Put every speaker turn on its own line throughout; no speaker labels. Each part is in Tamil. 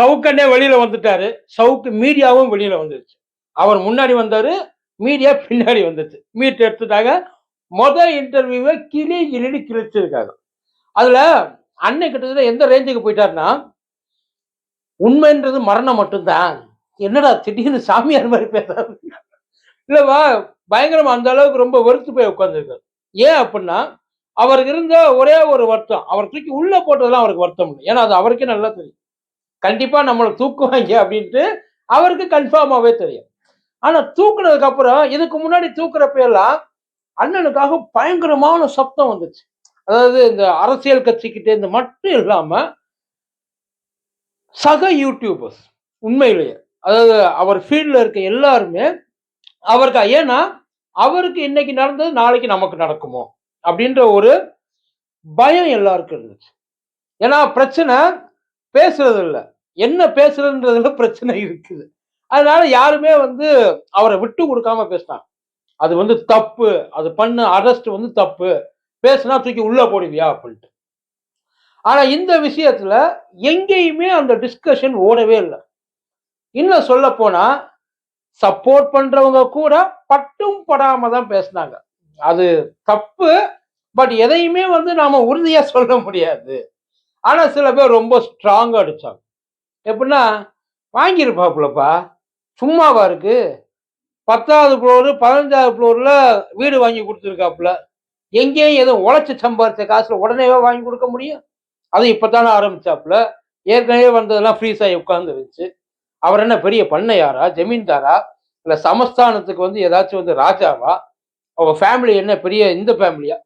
சவுக்கண்ணே வெளியில வந்துட்டாரு. சவுக்கு மீடியாவும் வெளியில வந்துருச்சு. அவர் முன்னாடி வந்தாரு மீடியா பின்னாடி வந்துச்சு. மீட் எடுத்துட்டாங்க மொதல் இன்டர்வியூவை கிளி கிளின்னு கிழிச்சிருக்காங்க. அதுல அண்ணன் கிட்டத்தட்ட எந்த ரேஞ்சுக்கு போயிட்டாருன்னா உண்மைன்றது மரணம் மட்டும்தான். என்னடா திடீர்னு சாமியார் மாதிரி பேசுறாரு இல்லவா பயங்கரமா அந்த அளவுக்கு ரொம்ப வெறுத்து போய் உட்காந்துருக்காரு ஏன் அப்படின்னா அவருக்கு இருந்த ஒரே ஒரு வருத்தம். அவர் தூக்கி உள்ள போட்டதெல்லாம் அவருக்கு வருத்தம் இல்லை. ஏன்னா அது அவருக்கே நல்லா தெரியும். கண்டிப்பாக நம்மளை தூக்குவாங்க அப்படின்ட்டு அவருக்கு கன்ஃபார்மாகவே தெரியும். ஆனால் தூக்குனதுக்கு அப்புறம் இதுக்கு முன்னாடி தூக்குறப்ப எல்லாம் அண்ணனுக்காக பயங்கரமான சப்தம் வந்துச்சு. அதாவது இந்த அரசியல் கட்சிக்கிட்டே இருந்து மட்டும் இல்லாமல் சக யூடியூபர்ஸ் உண்மையிலேயே அதாவது அவர் ஃபீல்டில் இருக்க எல்லாருமே அவருக்கு ஏன்னா அவருக்கு இன்னைக்கு நடந்தது நாளைக்கு நமக்கு நடக்குமோ அப்படின்ற ஒரு பயம் எல்லாருக்கும் இருந்துச்சு. ஏன்னா பிரச்சனை பேசுறது இல்லை என்ன பேசுறதுன்றதுல பிரச்சனை இருக்குது. அதனால யாருமே வந்து அவரை விட்டு கொடுக்காம பேசினாங்க. அது வந்து தப்பு. அது பண்ண அரெஸ்ட் வந்து தப்பு. பேசுனா தூக்கி உள்ள போடுவியா அப்படின்ட்டு. ஆனா இந்த விஷயத்துல எங்கேயுமே அந்த டிஸ்கஷன் ஓடவே இல்லை. இன்னும் சொல்ல போனா சப்போர்ட் பண்றவங்க கூட பட்டும் படாம தான் பேசினாங்க. அது தப்பு. பட் எதையுமே வந்து நாம உறுதியா சொல்ல முடியாது. ஆனா சில பேர் ரொம்ப ஸ்ட்ராங்கா அடிச்சாங்க. எப்படின்னா வாங்கியிருப்பாப்புலப்பா. சும்மாவா இருக்கு. பத்தாவது ஃப்ளோரு பதினஞ்சாவது ஃப்ளோரில் வீடு வாங்கி கொடுத்துருக்காப்புல. எங்கேயும் எதுவும் உழைச்சி சம்பாரித்த காசில் உடனேவே வாங்கி கொடுக்க முடியும்? அது இப்பதானே ஆரம்பிச்சாப்புல. ஏற்கனவே வந்ததெல்லாம் ஃப்ரீஸ் ஆகி அவர் என்ன பெரிய பண்ணையாரா ஜமீன்தாரா இல்லை சமஸ்தானத்துக்கு வந்து ஏதாச்சும் வந்து ராஜாவா? அவங்க ஃபேமிலி என்ன பெரிய இந்த ஃபேமிலியா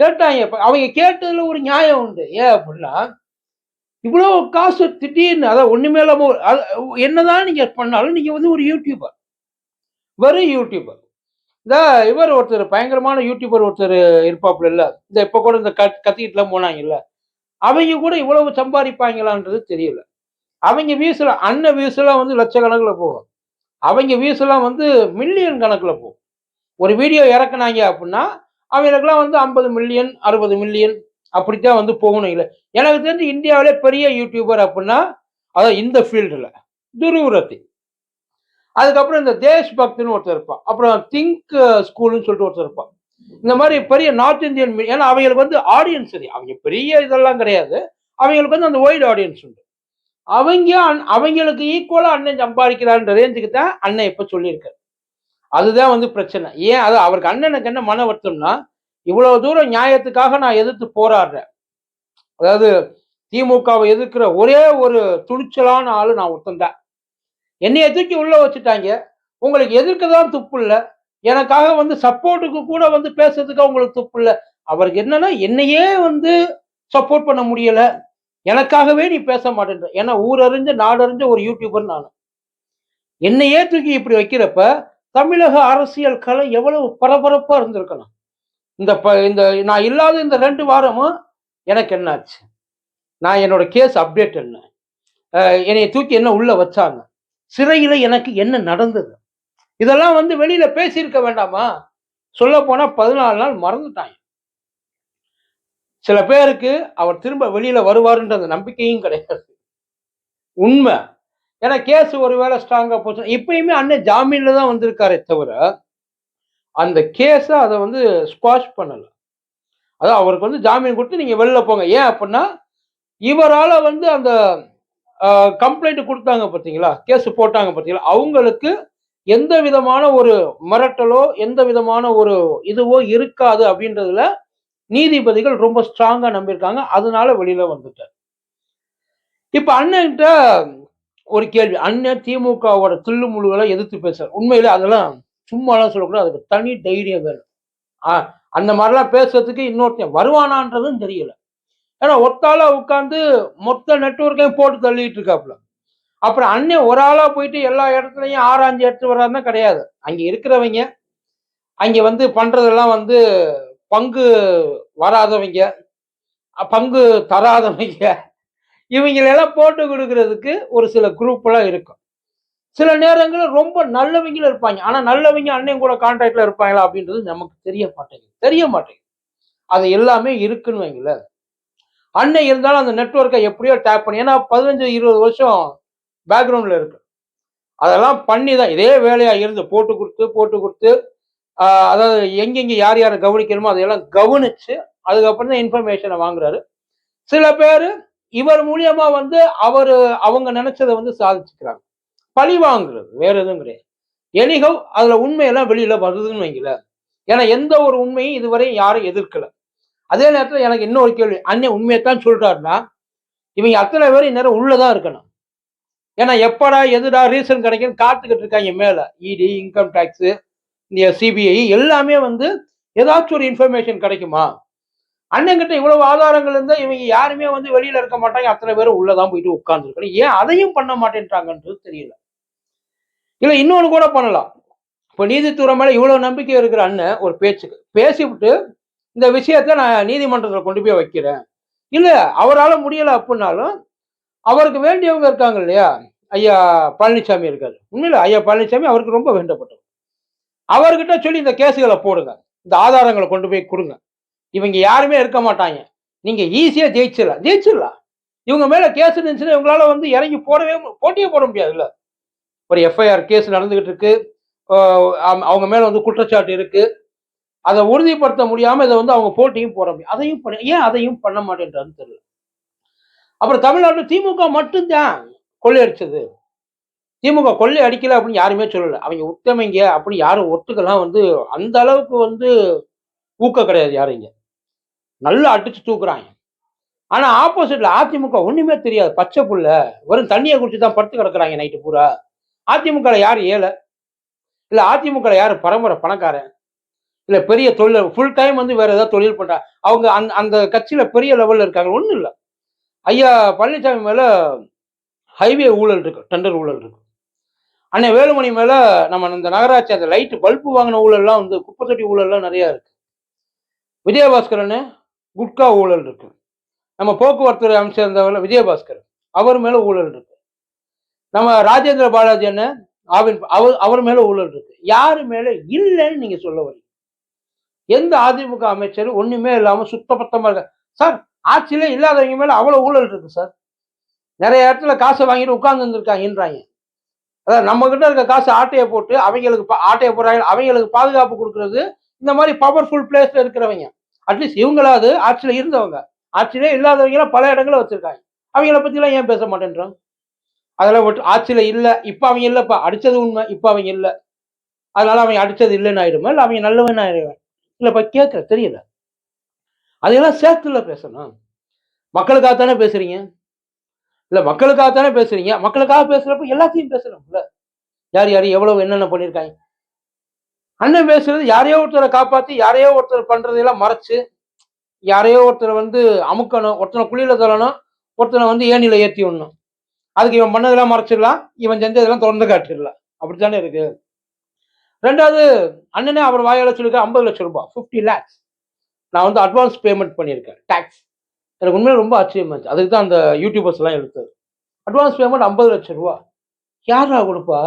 கேட்டாங்க அவங்க கேட்டதில் ஒரு நியாயம் உண்டு. ஏன் அப்படின்னா இவ்வளோ காசு திடீர்னு அதான் ஒண்ணுமே இல்லாமல் என்னதான் நீங்க பண்ணாலும் நீங்க வந்து ஒரு யூடியூபர் வெறும் யூடியூபர் இந்த இவர் ஒருத்தர் பயங்கரமான யூடியூபர் ஒருத்தர் இருப்பாப்புல இல்லை. இந்த இப்போ கூட இந்த கத் கத்திக்கிட்டுலாம் போனாங்கல்ல. அவங்க கூட இவ்வளவு சம்பாதிப்பாங்களான்றது தெரியல. அவங்க வியூஸ்ல அண்ணன் வியூஸ்லாம் வந்து லட்சக்கணக்கில் போகும். அவங்க வியூஸ்லாம் வந்து மில்லியன் கணக்கில் போகும். ஒரு வீடியோ இறக்குனாங்க அப்படின்னா அவங்களுக்குலாம் வந்து ஐம்பது மில்லியன் அறுபது மில்லியன் அப்படித்தான் வந்து போகணும். இல்லை எனக்கு தெரிஞ்சு இந்தியாவிலே பெரிய யூடியூபர் அப்படின்னா அதான் இந்த ஃபீல்டில் துருவரத்தி. அதுக்கப்புறம் இந்த தேஷ் பக்துன்னு ஒருத்தர் இருப்பான். அப்புறம் திங்க் ஸ்கூல்னு uh, சொல்லிட்டு ஒருத்தர் இருப்பான். இந்த மாதிரி பெரிய நார்த் இந்தியன் ஏன்னா அவங்களுக்கு வந்து ஆடியன்ஸ் சரி அவங்க பெரிய இதெல்லாம் கிடையாது. அவங்களுக்கு வந்து அந்த ஒய்டு ஆடியன்ஸ் உண்டு. அவங்க அவங்களுக்கு ஈக்குவலாக அண்ணன் சம்பாதிக்கிறான்ற ரேஞ்சுக்கு தான் அண்ணன் இப்போ சொல்லியிருக்காரு. அதுதான் வந்து பிரச்சனை. ஏன் அது அவருக்கு அண்ணனுக்கு என்ன மன வருத்தம்னா இவ்வளவு தூரம் நியாயத்துக்காக நான் எதிர்த்து போராடுறேன். அதாவது திமுகவை எதிர்க்கிற ஒரே ஒரு துணிச்சலான ஆளு நான் ஒருத்தந்தேன் என்னைய தூக்கி உள்ள வச்சுட்டாங்க. உங்களுக்கு எதிர்க்க தான் துப்பு இல்லை. எனக்காக வந்து சப்போர்ட்டுக்கு கூட வந்து பேசுறதுக்கு உங்களுக்கு துப்பு இல்லை. அவருக்கு என்னன்னா என்னையே வந்து சப்போர்ட் பண்ண முடியல. எனக்காகவே நீ பேச மாட்டேன்ற. ஏன்னா ஊரறிஞ்ச நாடறிஞ்ச ஒரு யூடியூபர் நான். என்னையே தூக்கி இப்படி வைக்கிறப்ப தமிழக அரசியல் கலை எவ்வளவு பரபரப்பா இருந்திருக்கணும் இந்த ப இந்த நான் இல்லாத இந்த ரெண்டு வாரமும் எனக்கு என்னாச்சு? நான் என்னோட கேஸ் அப்டேட் என்ன? என்னை தூக்கி என்ன உள்ள வச்சாங்க? சிறையில் எனக்கு என்ன நடந்தது? இதெல்லாம் வந்து வெளியில பேசியிருக்க வேண்டாமா? சொல்ல போனா பதினாலு நாள் மறந்துட்டாங்க. சில பேருக்கு அவர் திரும்ப வெளியில வருவாருன்ற அந்த நம்பிக்கையும் கிடையாது. உண்மை. ஏன்னா கேஸ் ஒருவேளை ஸ்ட்ராங்கா போச்சு. இப்பயுமே அண்ணன் ஜாமீன்ல தான் வந்திருக்காரே தவிர அந்த கேஸை அதை வந்து ஸ்குவாஷ் பண்ணலை. அதான் அவருக்கு வந்து ஜாமீன் கொடுத்து நீங்கள் வெளில போங்க. ஏன் அப்படின்னா இவரால் வந்து அந்த கம்ப்ளைண்ட் கொடுத்தாங்க பார்த்தீங்களா? கேஸ் போட்டாங்க பார்த்தீங்களா? அவங்களுக்கு எந்த விதமான ஒரு மிரட்டலோ எந்த விதமான ஒரு இதுவோ இருக்காது அப்படின்றதுல நீதிபதிகள் ரொம்ப ஸ்ட்ராங்கா நம்பியிருக்காங்க. அதனால வெளியில வந்துட்டார். இப்ப அண்ணன்கிட்ட ஒரு கேள்வி. அண்ணன் திமுகவோட தில்லு முழுகளை எதிர்த்து பேசுறார். உண்மையிலே அதெல்லாம் சும்மாலாம் சொல்லக்கூடாது. அதுக்கு தனி தைரியம் வேணும். ஆ, அந்த மாதிரிலாம் பேசுறதுக்கு இன்னொருத்தன் வருவானான்றதும் தெரியல. ஏன்னா ஒத்தாளா உட்காந்து மொத்த நெட்வொர்க்கையும் போட்டு தள்ளிட்டு இருக்காப்புல. அப்புறம் அண்ணன் ஒரு ஆளா போயிட்டு எல்லா இடத்துலையும் ஆராய்ஞ்சு எடுத்து வர்றாருன்னா கிடையாது. அங்கே இருக்கிறவங்க அங்கே வந்து பண்றதெல்லாம் வந்து பங்கு வராதவங்க பங்கு தராதவங்க இவங்களெல்லாம் போட்டு கொடுக்கறதுக்கு ஒரு சில குரூப்லாம் இருக்கும். சில நேரங்களில் ரொம்ப நல்லவங்களும் இருப்பாங்க. ஆனா நல்லவங்க அண்ணன் கூட கான்டாக்ட்ல இருப்பாங்களா அப்படின்றது நமக்கு தெரிய மாட்டேங்குது. தெரிய மாட்டேங்குது. அது எல்லாமே இருக்குன்னு வைங்களேன். அண்ணன் இருந்தாலும் அந்த நெட்வொர்க்கை எப்படியோ டேப் பண்ணி ஏன்னா பதினஞ்சு இருபது வருஷம் பேக்ரவுண்ட்ல இருக்கு. அதெல்லாம் பண்ணி தான் இதே வேலையா இருந்து போட்டு கொடுத்து போட்டு கொடுத்து அதாவது எங்கெங்க யார் யாரை கவனிக்கணுமோ அதையெல்லாம் கவனிச்சு அதுக்கப்புறம் தான் இன்ஃபர்மேஷனை வாங்குறாரு. சில பேர் இவர் மூலியமா வந்து அவர் அவங்க நினைச்சதை வந்து சாதிச்சுக்கிறாங்க. பழி வாங்குறது வேற எதுவும் கிடையாது. எனிகவ் அதுல உண்மையெல்லாம் வெளியில வருதுன்னு வைங்கள ஏன்னா எந்த ஒரு உண்மையும் இதுவரை யாரும் எதிர்க்கல. அதே நேரத்துல எனக்கு இன்னொரு கேள்வி அண்ணன் உண்மையைத்தான் சொல்றாருன்னா இவங்க அத்தனை பேர் இந்நேரம் உள்ளதான் இருக்கணும். ஏன்னா எப்படா எதுடா ரீசன் கிடைக்கும் காத்துக்கிட்டு இருக்காங்க மேல. இடி இன்கம் டேக்ஸ் இந்த சிபிஐ எல்லாமே வந்து ஏதாச்சும் ஒரு இன்ஃபர்மேஷன் கிடைக்குமா? அண்ணங்கிட்ட இவ்வளவு ஆதாரங்கள் இருந்தா இவங்க யாருமே வந்து வெளியில இருக்க மாட்டாங்க அத்தனை பேரும் உள்ளதான் போயிட்டு உட்கார்ந்துருக்கணும். ஏன் அதையும் பண்ண மாட்டேன்றாங்கன்றது தெரியல. இல்லை இன்னொன்னு கூட பண்ணலாம். இப்போ நீதித்துறை மேலே இவ்வளோ நம்பிக்கை இருக்கிற அண்ணன் ஒரு பேச்சுக்கு பேசிவிட்டு இந்த விஷயத்த நான் நீதிமன்றத்தில் கொண்டு போய் வைக்கிறேன். இல்ல அவரால முடியல அப்படின்னாலும் அவருக்கு வேண்டியவங்க இருக்காங்க இல்லையா? ஐயா பழனிசாமி இருக்காரு. உண்மையில ஐயா பழனிசாமி அவருக்கு ரொம்ப வேண்டப்பட்டவர். அவர்கிட்ட சொல்லி இந்த கேஸுகளை போடுங்க. இந்த ஆதாரங்களை கொண்டு போய் கொடுங்க. இவங்க யாருமே இருக்க மாட்டாங்க. நீங்க ஈஸியாக ஜெயிச்சிடலாம் ஜெயிச்சிடலாம் இவங்க மேலே கேஸ் இருந்துச்சுன்னா இவங்களால வந்து இறங்கி போடவே போட்டியே போட முடியாதுல்ல. ஒரு எஃப்ஐஆர் கேஸ் நடந்துகிட்டு இருக்கு அவங்க- அவங்க மேல வந்து குற்றச்சாட்டு இருக்கு. அதை உறுதிப்படுத்த முடியாம இதை வந்து அவங்க போட்டியும் போட முடியும். அதையும் பண்ண ஏன் அதையும் பண்ண மாட்டேன்றான்னு தெரியல. அப்புறம் தமிழ்நாட்டில் திமுக மட்டும்தான் கொள்ளையடிச்சது. திமுக கொள்ளை அடிக்கல அப்படின்னு யாருமே சொல்லல. அவங்க உத்தமைங்க அப்படின்னு யாரும் ஒத்துக்கலாம் வந்து அந்த அளவுக்கு வந்து ஊக்க கிடையாது யாரும் நல்லா அடிச்சு தூக்குறாங்க. ஆனா ஆப்போசிட்ல அதிமுக ஒண்ணுமே தெரியாது. பச்சை புள்ள. வெறும் தண்ணியை குடிச்சு தான் படுத்து கிடக்குறாங்க நைட்டு பூரா. அதிமுக யார் ஏழை இல்லை அதிமுக யார் பரம்பரை பணக்காரன்? இல்லை பெரிய தொழில் ஃபுல் டைம் வந்து வேற ஏதாவது தொழில் பண்ணுறா அவங்க அந் அந்த கட்சியில் பெரிய லெவலில் இருக்காங்க. ஒன்றும் இல்லை. ஐயா பழனிசாமி மேலே ஹைவே ஊழல் இருக்கு டெண்டர் ஊழல் இருக்கு. அண்ணன் வேலுமணி மேலே நம்ம இந்த நகராட்சி அந்த லைட்டு பல்பு வாங்கின ஊழல்லாம் வந்து குப்பை தொட்டி ஊழல்லாம் நிறையா இருக்கு. விஜயபாஸ்கரன் குட்கா ஊழல் இருக்கு. நம்ம போக்குவரத்து அமைச்சர் இருந்தவர்கள் விஜயபாஸ்கர் அவர் மேலே ஊழல் இருக்கு. நம்ம ராஜேந்திர பாலாஜி என்ன? ஆவின் அவர் அவர் மேல ஊழல் இருக்கு. யாரு மேல? இல்லைன்னு நீங்க சொல்ல வரீங்க. எந்த அதிமுக அமைச்சர் ஒண்ணுமே இல்லாம சுத்தபத்தமா இருக்க சார் ஆட்சியிலே இல்லாதவங்க மேல அவ்வளவு ஊழல் இருக்கு சார். நிறைய இடத்துல காசை வாங்கிட்டு உட்கார்ந்து இருந்திருக்காங்கன்றாங்க. அதாவது நம்ம கிட்ட இருக்க காசு ஆட்டையை போட்டு அவங்களுக்கு பா- ஆட்டையை போடுறாங்க. அவங்களுக்கு பாதுகாப்பு கொடுக்கறது இந்த மாதிரி பவர்ஃபுல் பிளேஸ்ல இருக்கிறவங்க. அட்லீஸ்ட் இவங்களாவது ஆட்சியில இருந்தவங்க. ஆட்சியிலே இல்லாதவங்க பல இடங்கள வச்சிருக்காங்க. அவங்கள பத்தி எல்லாம் ஏன் பேச மாட்டேன்றோம்? அதெல்லாம் விட்டு ஆட்சியில இல்லை இப்போ அவங்க இல்லைப்பா. அடிச்சது உண்மை இப்போ அவங்க இல்லை. அதனால அவங்க அடிச்சது இல்லைன்னு ஆயிடுமா? இல்லை அவங்க நல்லவன் ஆயிடுவேன்? இல்லைப்பா கேட்குற தெரியல. அதையெல்லாம் சேர்த்துல பேசணும். மக்களுக்காக தானே பேசுறீங்க? இல்லை மக்களுக்காக தானே பேசுறீங்க? மக்களுக்காக பேசுறப்ப எல்லாத்தையும் பேசணும்ல யார் யார் எவ்வளவு என்னென்ன பண்ணியிருக்காங்க அண்ணன் பேசுறது யாரையோ ஒருத்தரை காப்பாற்றி யாரையோ ஒருத்தர் பண்ணுறதையெல்லாம் மறைச்சு யாரையோ ஒருத்தரை வந்து அமுக்கணும் ஒருத்தனை குழியில தள்ளணும் ஒருத்தனை வந்து ஏணியில ஏற்றி விடணும். அதுக்கு இவன் பண்ணதெல்லாம் மறைச்சிடலாம் இவன் செஞ்சதெல்லாம் திறந்து காட்டிடலாம். அப்படித்தானே இருக்கு? ரெண்டாவது அண்ணனே அவர் வாயால சொல்லிருக்க ஐம்பது லட்சம் ரூபாய் ஃபிஃப்டி லேக்ஸ் நான் வந்து அட்வான்ஸ் பேமெண்ட் பண்ணியிருக்கேன் டேக்ஸ் எனக்கு உண்மையில ரொம்ப ஆச்சரியமா இருந்துச்சு. அதுக்கு தான் அந்த யூடியூபர்ஸ் எல்லாம் எடுத்தது. அட்வான்ஸ் பேமெண்ட் ஐம்பது லட்சம் ரூபா யாரா கொடுப்பா?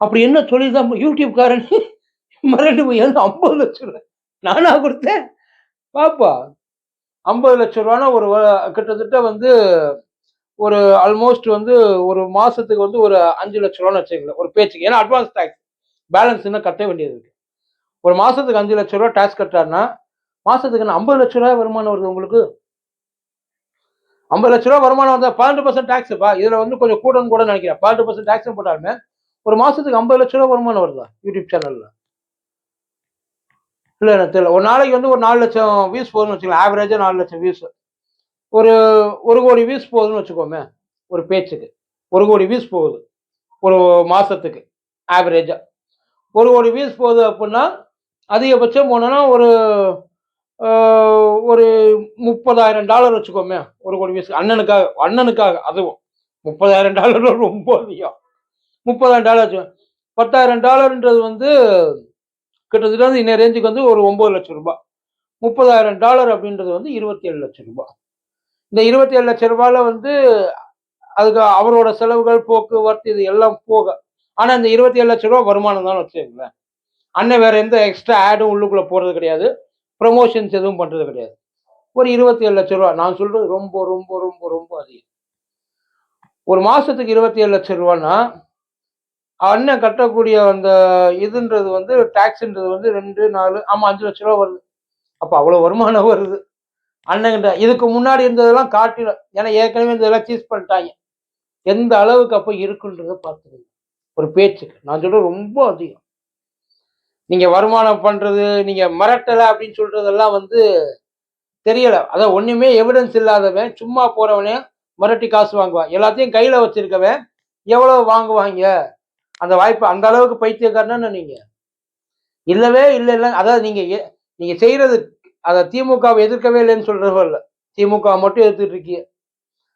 அப்படி என்ன தொழில் தான் யூடியூப்காரன் மிரண்டு போய் ஐம்பது லட்சம் ரூபா நானா கொடுத்தேன்? பாப்பா ஐம்பது லட்சம் ரூபானா ஒரு கிட்டத்தட்ட வந்து ஒரு ஆல்மோஸ்ட் வந்து ஒரு மாசத்துக்கு வந்து ஒரு அஞ்சு லட்ச ரூபான்னு வச்சுக்கல ஒரு பேச்சுக்கு. ஏன்னா அட்வான்ஸ் டேக்ஸ் பேலன்ஸ் இன்னும் கட்ட வேண்டியது இருக்கு. ஒரு மாசத்துக்கு அஞ்சு லட்ச ரூபா டேக்ஸ் கட்டாருன்னா மாசத்துக்கு என்ன ஐம்பது லட்ச ரூபாய் வருமானம் வருது உங்களுக்கு? ஐம்பது லட்ச ரூபா வருமானம் வந்தால் பன்னெண்டு பர்சன்ட் டேக்ஸ்ப்பா இதுல வந்து கொஞ்சம் கூடன்னு கூட நினைக்கிறேன். பன்னெண்டு பர்சன்ட் டேக்ஸ் போட்டாலுமே ஒரு மாசத்துக்கு ஐம்பது லட்ச ரூபா வருமானம் வருதா? யூடியூப் சேனல்ல இல்லை எனக்கு தெரியல. ஒரு நாளைக்கு வந்து ஒரு நாலு லட்சம் வியூஸ் போதும்னு வச்சுக்கலாம் ஆவரேஜாக நாலு லட்சம் வியூஸ் ஒரு ஒரு கோடி வியூஸ் போகுதுன்னு வச்சுக்கோமே ஒரு பேச்சுக்கு. ஒரு கோடி வியூஸ் போகுது. ஒரு மாதத்துக்கு ஆவரேஜாக ஒரு கோடி வியூஸ் போகுது அப்படின்னா அதிகபட்சம் போனோன்னா ஒரு ஒரு முப்பதாயிரம் டாலர் வச்சுக்கோமே ஒரு கோடி வியூஸ் அண்ணனுக்காக அண்ணனுக்காக அதுவும் முப்பதாயிரம் டாலர் ரொம்ப அதிகம். முப்பதாயிரம் டாலர் வச்சுக்கோங்க பத்தாயிரம் டாலர்ன்றது வந்து கிட்டத்தட்ட வந்து இன்ன ரேஞ்சுக்கு வந்து ஒரு ஒம்பது லட்சம் ரூபாய். முப்பதாயிரம் டாலர் அப்படின்றது வந்து இருபத்தி ஏழு லட்சம் ரூபாய். இந்த இருபத்தி ஏழு லட்சம் ரூபாயில வந்து அதுக்கு அவரோட செலவுகள் போக்குவரத்து இது எல்லாம் போக ஆனா இந்த இருபத்தி ஏழு லட்சம் ரூபா வருமானம் தான் வச்சுக்கோங்களேன். அண்ணன் வேற எந்த எக்ஸ்ட்ரா ஆடும் உள்ளுக்குள்ள போறது கிடையாது. ப்ரமோஷன்ஸ் எதுவும் பண்றது கிடையாது. ஒரு இருபத்தி ஏழு லட்சம் ரூபா நான் சொல்றது ரொம்ப ரொம்ப ரொம்ப ரொம்ப அதிகம். ஒரு மாசத்துக்கு இருபத்தி ஏழு லட்சம் ரூபான்னா அண்ணன் கட்டக்கூடிய அந்த இதுன்றது வந்து டாக்ஸ்ன்றது வந்து ரெண்டு நாலு ஆமா அஞ்சு லட்ச ரூபா வருது. அப்ப அவ்வளவு வருமானம் வருது. அண்ணன்கிட்ட இதுக்கு முன்னாடி இருந்ததெல்லாம் காட்டிடும் ஏன்னா ஏற்கனவே இதெல்லாம் சீஸ் பண்ணிட்டாங்க. எந்த அளவுக்கு அப்போ இருக்குன்றத பார்த்துருங்க ஒரு பேச்சுக்கு. நான் சொல்றது ரொம்ப அதிகம். நீங்க வருமானம் பண்றது நீங்க மிரட்டலை அப்படின்னு சொல்றதெல்லாம் வந்து தெரியல. அதான் ஒண்ணுமே எவிடன்ஸ் இல்லாதவன் சும்மா போறவனே மிரட்டி காசு வாங்குவான். எல்லாத்தையும் கையில வச்சிருக்கவன் எவ்வளவு வாங்குவாங்க? அந்த வாய்ப்பு அந்த அளவுக்கு பைத்தியக்காரனா நீங்க? இல்லவே இல்லை இல்லை. அதாவது நீங்க எ- நீங்க செய்யறது அதை திமுகவை எதிர்க்கவே இல்லைன்னு சொல்றவ இல்ல. திமுக மட்டும் எதிர்த்துட்டு இருக்கீங்க.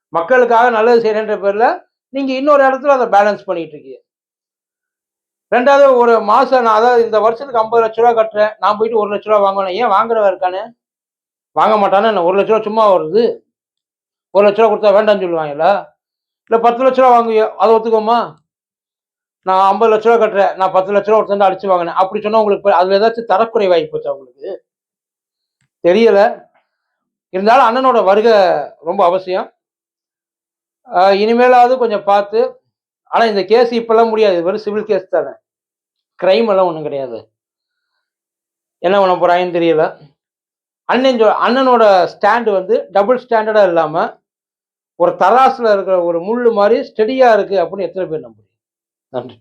மக்களுக்காக நல்லது செய்யறன்ற பேர்ல நீங்க இன்னொரு இடத்துல அதை பேலன்ஸ் பண்ணிட்டு இருக்கீங்க. ரெண்டாவது ஒரு மாசம் நான் அதாவது இந்த வருஷத்துக்கு ஐம்பது லட்ச ரூபா கட்டுறேன். நான் போயிட்டு ஒரு லட்ச ரூபா வாங்கணும். ஏன் வாங்குறவ இருக்கானே? வாங்க மாட்டானே என்ன? ஒரு லட்ச ரூபா சும்மா வருது. ஒரு லட்ச ரூபா கொடுத்தா வேண்டாம்னு சொல்லுவாங்களா இல்லை பத்து லட்ச ரூபா வாங்குவியோ? அதை ஒத்துக்கோமா? நான் ஐம்பது லட்ச ரூபா கட்டுறேன். நான் பத்து லட்ச ரூபா ஒருத்தந்து அடிச்சு வாங்கினேன். அப்படி சொன்னா உங்களுக்கு அதுல ஏதாச்சும் தரக்குறை வாய்ப்பு போச்சா உங்களுக்கு? தெரியல. இருந்தாலும் அண்ணனோட வருகை ரொம்ப அவசியம். இனிமேலாவது கொஞ்சம் பார்த்து ஆனால் இந்த கேஸ் இப்பெல்லாம் முடியாது. இது வெறும் சிவில் கேஸ் தானே. கிரைம் எல்லாம் ஒன்றும் கிடையாது. என்ன பண்ண போறாங்கன்னு தெரியல. அண்ணன் சொ- அண்ணனோட ஸ்டாண்டு வந்து டபுள் ஸ்டாண்டர்டாக இல்லாமல் ஒரு தராசில் இருக்கிற ஒரு முள் மாதிரி ஸ்டெடியாக இருக்குது அப்படின்னு எத்தனை பேர் நம்புறீங்க? நன்றி.